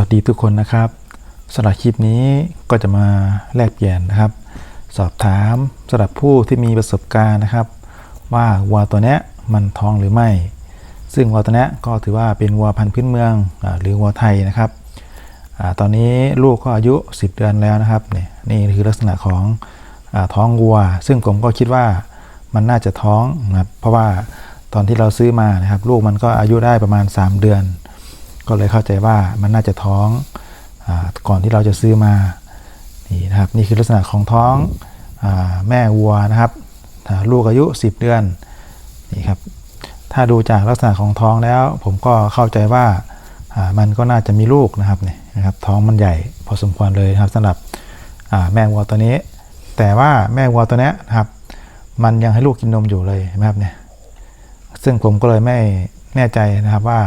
วัสดีทุกคนนะครับสำหรับคลิปนี้ก็จะมาแลกเปลี่ยนนะครับ สอบถามสำหรับผู้ที่มีประสบการณ์นะครับ ว่าวัวตัวนี้มันท้องหรือไม่ ซึ่งวัวตัวนี้ก็ถือว่าเป็นวัวพันธุ์พื้นเมืองอหรือวัวไทยนะครับอตอนนี้ลูกก็อายุ 10 เดือนแล้วนะครับนี่นี่คือลักษณะของอท้องวัว ซึ่งผมก็คิดว่ามันน่าจะท้องนะครับเพราะว่าตอนที่เราซื้อมานะครับ ลูกมันก็อายุได้ประมาณ 3 เดือน ก็เลยเข้าใจว่ามันน่าจะท้องอก่อนที่เราจะซื้อมานี่นะครับนี่คือลักษณะของท้องอแม่วัวนะครับลูกอายุ 10 เดือนนี่ครับถ้าดูจากลักษณะของท้องแล้ว ผมก็เข้าใจว่ามันก็น่าจะมีลูกนะครับนี่นะครับท้องมันใหญ่พอสมควรเลยนะครับสำหรับแม่วัวตัวนี้ แต่ว่าแม่วัวตัวนี้นะครับ มันยังให้ลูกกินนมอยู่เลยนไหมครับเนี่ยซึ่งผมก็เลยไม่แน่ใจนะครับว่า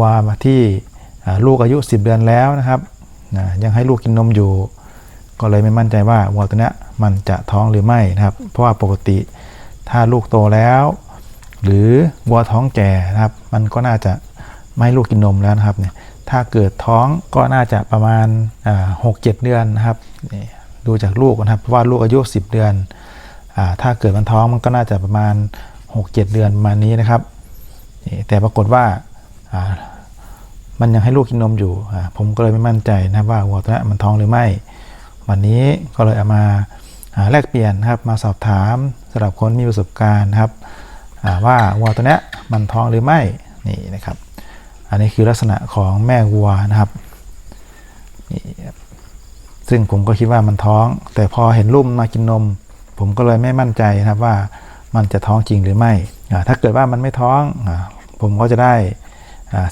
วามาที่ลูกอายุ 10 เดือนแล้วนะครับยังให้ลูกกินนมอยู่ ก็เลยไม่มั่นใจว่าวัวตัวนี้มันจะท้องหรือไม่นะครับ เพราะว่าปกติถ้าลูกโตแล้ว หรือวัวท้องแก่นะครับ มันก็น่าจะไม่ให้ลูกกินนมแล้วนะครับเนี่ยถ้าเกิดท้องก็น่าจะประมาณหกเจ็ดเดือนนะครับดูจากลูกนะครับเพราะว่าลูกอายุ 10 เดือนอถ้าเกิดมันท้องมันก็น่าจะประมาณ 6-7 เดือนประมาณนี้นะครับ แต่ปรากฏว่า มันยังให้ลูกกินนมอยู่ ผมก็เลยไม่มั่นใจนะว่าวัวตัวนี้มันท้องหรือไม่ วันนี้ก็เลยเอามาแลกเปลี่ยนนะครับมาสอบถามสำหรับคนมีประสบการณ์นะครับว่าวัวตัวนี้มันท้องหรือไม่นี่นะครับ อันนี้คือลักษณะของแม่วัวนะครับนี่ครับซึ่งผมก็คิดว่ามันท้อง แต่พอเห็นรูปมันมากินนม ผมก็เลยไม่มั่นใจนะครับว่ามันจะท้องจริงหรือไม่ ถ้าเกิดว่ามันไม่ท้อง ผมก็จะได้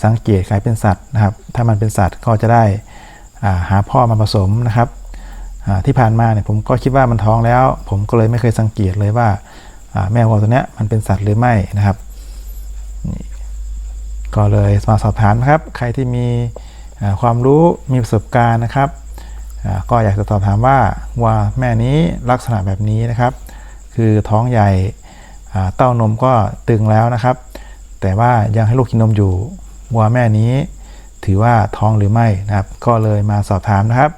สังเกตใครเป็นสัตว์นะครับ ถ้ามันเป็นสัตว์ก็จะได้หาพ่อมาผสมนะครับที่ผ่านมาเนี่ยผมก็คิดว่ามันท้องแล้ว ผมก็เลยไม่เคยสังเกตเลยว่าแม่วัวตัวเนี้ยมันเป็นสัตว์หรือไม่นะครับ ก็เลยมาสอบถามนะครับ ใครที่มีความรู้มีประสบการณ์นะครับ ก็อยากจะสอบถามว่าวัวแม่นี้ลักษณะแบบนี้นะครับ คือท้องใหญ่เต้านมก็ตึงแล้วนะครับ แต่ว่ายังให้ลูกกินนมอยู่ วัวแม่นี้ ถือว่าท้องหรือไม่นะครับ ก็เลยมาสอบถามนะครับ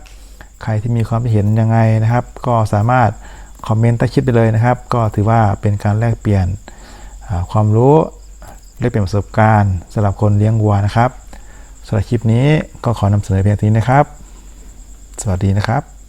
ใครที่มีความเห็นยังไงนะครับ ก็สามารถคอมเมนต์ใต้คลิปได้เลยนะครับ ก็ถือว่าเป็นการแลกเปลี่ยนความรู้แลกเปลี่ยนประสบการณ์สำหรับคนเลี้ยงวัวนะครับสำหรับคลิปนี้ก็ขอนำเสนอเพียงเท่านี้นะครับ สวัสดีนะครับ